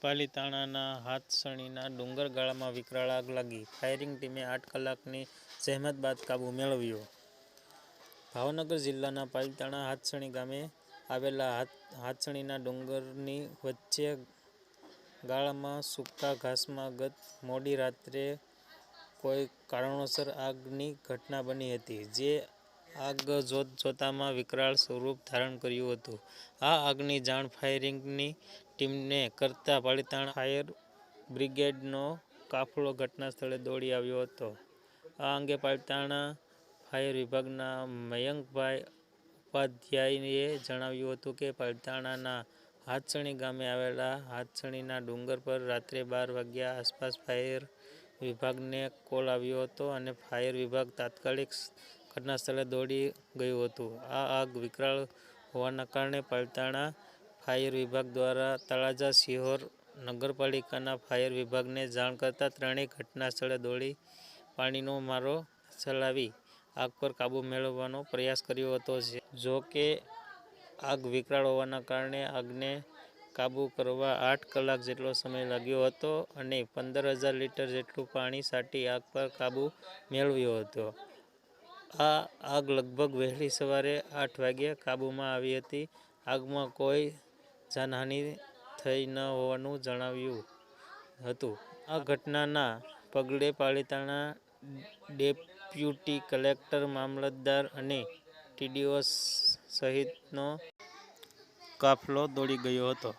પાલીતાણાના હાથસણીના ડુંગર ગાળામાં વિકરાળ આગ લાગી. ફાયરિંગ ટીમે આઠ કલાકની જહેમત બાદ કાબૂ મેળવ્યો. ભાવનગર જિલ્લાના પાલીતાણા હાથસણી ગામે આવેલા હાથ- હાથસણીના ડુંગરની વચ્ચે ગાળામાં સૂકા ઘાસમાં ગત મોડી રાત્રે કોઈ કારણોસર આગની ઘટના બની હતી, જે આગ જોત જોતામાં વિકરાળ સ્વરૂપ ધારણ કર્યું હતું. આ આગની જાણ ફાયરિંગની ટીમને કરતા પાલીતાણા ફાયર બ્રિગેડનો કાફલો ઘટના સ્થળે દોડી આવ્યો હતો. આ અંગે પાલીતાણા ફાયર વિભાગના મયંકભાઈ ઉપાધ્યાયે જણાવ્યું હતું કે, પાલીતાણાના હાથસણી ગામે આવેલા હાથસણીના ડુંગર પર રાત્રે બાર વાગ્યા આસપાસ ફાયર વિભાગને કોલ આવ્યો હતો અને ફાયર વિભાગ તાત્કાલિક ઘટના સ્થળે દોડી ગયું હતું. આ આગ વિકરાળ હોવાના કારણે પાલીતાણા ફાયર વિભાગ દ્વારા તળાજા સિહોર નગરપાલિકાના ફાયર વિભાગને જાણ કરતાં ત્રણેય ઘટના સ્થળે દોડી પાણીનો મારો ચલાવી આગ પર કાબૂ મેળવવાનો પ્રયાસ કર્યો હતો જો કે આગ વિકરાળ હોવાના કારણે આગને કાબૂ કરવા આઠ કલાક જેટલો સમય લાગ્યો હતો અને પંદર હજાર લીટર જેટલું પાણી સાટી આગ પર કાબૂ મેળવ્યો હતો. આ આગ લગભગ વહેલી સવારે આઠ વાગ્યે કાબૂમાં આવી હતી. આગમાં કોઈ જાનહાનિ થઈ ન હોવાનું જણાવ્યું હતું. આ ઘટનાના પગલે પાલિતાણા ડેપ્યુટી કલેક્ટર, મામલતદાર અને ટીડીઓ સહિતનો કાફલો દોડી ગયો હતો.